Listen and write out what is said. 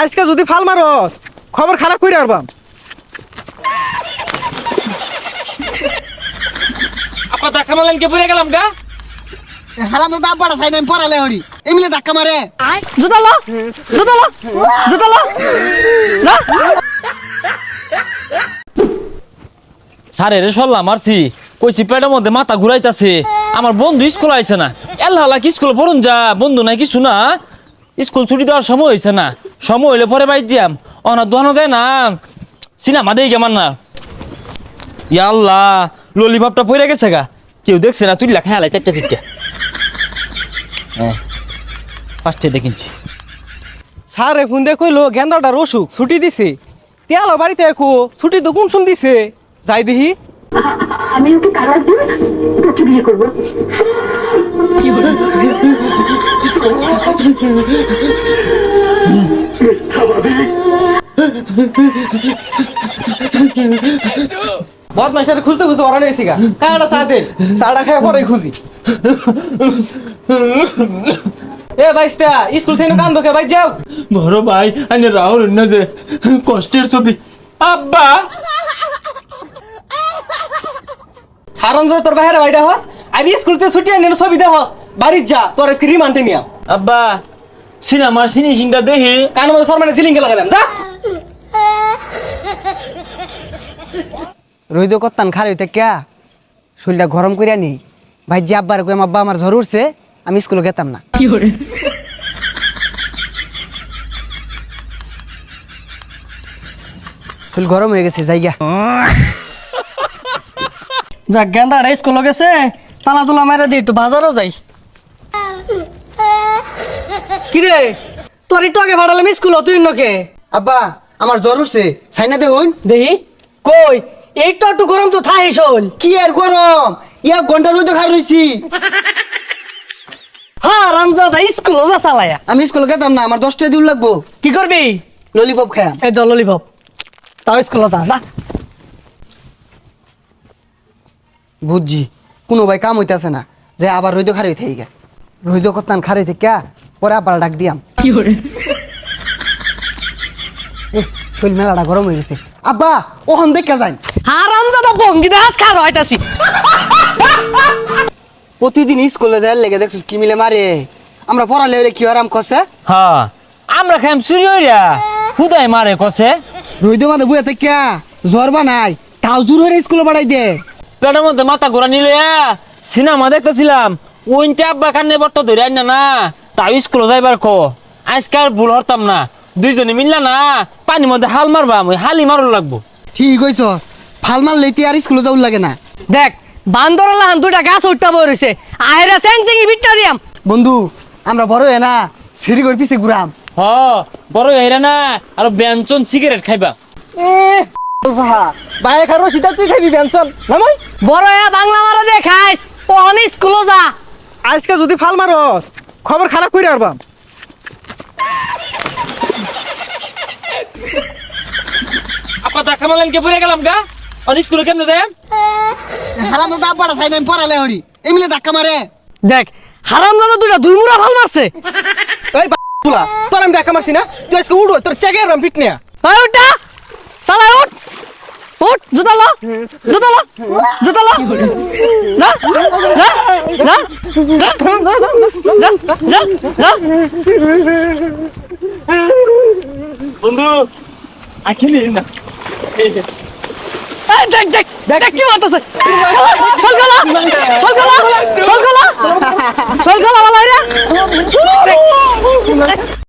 আজকে যদি ফাল মারস খবর খারাপ করে আরবাম। আপা ধাক্কা মারলেন কে পড়ে গেলাম গা। হারাম সাইড আমি পড়ালে হরি। এমনি ধাক্কা মারে। জুতালো জুতালো জুতালো। যা। স্যারে রে সল্লা মারছি। কইছি পেটের মধ্যে মাথা ঘুরাইতাছে। আমার বন্ধু স্কুল আইছে না। এল্লা হালা কি স্কুল পড়ুন যা বন্ধু নাই কিছু না। স্কুল ছুটি দেওয়ার সময় হয়েছে না। সময় হইলে পরে বাইর যাম। অনা দোহানো যায় না। সিনেমা দেই কেমন না। ইয়া আল্লাহ ললিপপটা পড়ে গেছে গা। কেউ দেখছে না তুই লেখা হেলাই চারটা চিটটা হ্যাঁ ফার্স্টে দেখিনছি স্যার এখন দেখইলো গেন্দাটার অসুখ ছুটি দিছে। তেয়ালো বাড়িতে একো ছুটি তো কোন শুন দিছে? যাই দেখি। আমি ওকে তালাক দিয়ে তোকে বিয়ে করব। বদমাইশ সাথে খুঁজতে খুঁজতে ওরা নিয়েছি গা। কাটা চা দেন চাটা খায় পরে খুঁজি। এ বাইস্তা স্কুল থেকে কান ধোকে ভাই যাও। বড় ভাই আনে রাহুল না যে কষ্টের ছবি। আব্বা! হারন যে তোর বাইরে বাইটা হস। আমি স্কুল থেকে ছুটি আনি ছবি দে হস। বাড়ির যা তোর আজকে রিমান্ডে নিয়া। আব্বা সিনেমার ফিনিশিংটা দেখি। কানের মধ্যে সরমানে সিলিং কে লাগালাম যা। রইদ করতাম খারে হইতে ক্যা? শরীরটা গরম করিয়া নেই ভাই যে আব্বার কই আব্বা আমার জ্বর উঠছে আমি স্কুলে গেতাম না। শরীর গরম হয়ে গেছে জায়গা যাক গেন্দা রে স্কুল গেছে পালা তোলা মারা দি একটু বাজারও যাই। কিরে? তোর একটু আগে ভাড়ালাম স্কুল তুই নকে আব্বা আমার জ্বর উঠছে সাইনা দেখুন দেখি। কই? একটু একটু গরম তো থাই শোন। কি আর গরম? ইয়া ঘণ্টা রইদ খার রইছি। হ্যাঁ রামজাদা স্কুল যা চালায়া। আমি স্কুলে গেতাম না আমার দশটা দিন লাগবো। কি করবি? ললিপপ খায়াম। এই দল ললিপপ। তাও স্কুল যা যা বুঝছি কোনো ভাই কাম হইতেছে না যে আবার রইদ খার হইতে গা। রইদ করতাম খার ক্যা পরে আবার ডাক দিয়াম। এ শরীর মেলাটা গরম হয়ে গেছে। আব্বা ওখান দেখে যাই। হ্যাঁ রামজাদা ভঙ্গি দাস খার হইতাছি। প্রতিদিন স্কুলে যায় লেগে দেখছিস কি মিলে মারে। আমরা পড়ালে ওরে কি আরাম কষে হ্যাঁ আমরা খাইম চুরি হইরা। হুদাই মারে কসে। রইদ মাঝে বুয়ে থেকে জ্বর বানাই তাও জোর হয়ে স্কুলে বাড়াই দে। পেটের মধ্যে মাথা ঘোরা নিলে সিনেমা দেখতেছিলাম। ওইনতে আব্বা কান্নে বট্ট ধরে আইন না তাও স্কুলে যাইবার কো। আজকে আর ভুল হরতাম না। দুইজনে মিললা না পানির মধ্যে হাল মারবাম ওই হালি মারুন লাগবো। ঠিক হইছস। ফাল মারলে তুই আর স্কুলে যাওয়ার লাগে না। দেখ বান্দর লাহান দুটা গাছ উঠটা বই রইছে। আহেরা সেং সেং বিটটা দিয়াম। বন্ধু আমরা বড় হয়ে না সিঁড়ি করে পিছে ঘুরাম। হ বড় হইরা না আর ব্যঞ্চন সিগারেট খাইবা। বাইরে খারো সিধা তুই খাবি বেনসন নামাই? বড় এ বাংলা মারা দে খাইস। ও অনি স্কুল যা। আজকে যদি ফাল মারস খবর খারাপ করে আরবাম। আপা দেখা মারলেন কে? পড়ে গেলাম গা। আর স্কুলে কেমনে যায়? হারাম তো দাম পাড়া সাইড আমি পড়ালে হরি। এমনি ধাক্কা মারে। দেখ হারাম দাদা দুটা দুইমুরা ভালো মারছে। এই বুলা তোর আমি দেখা মারছি না তুই আজকে উড়ো তোর চেকে আরবাম পিট নিয়া। এই উঠটা চালা উঠ। উঠ জুতা লো জুতা লো জুতা লো। যা যা যা যা যা যা যা বন্ধু আখিলি না। দেখ দেখ দেখ কি মারতেছে। চল গলা চল গলা চল গলা চল গলা চল গলা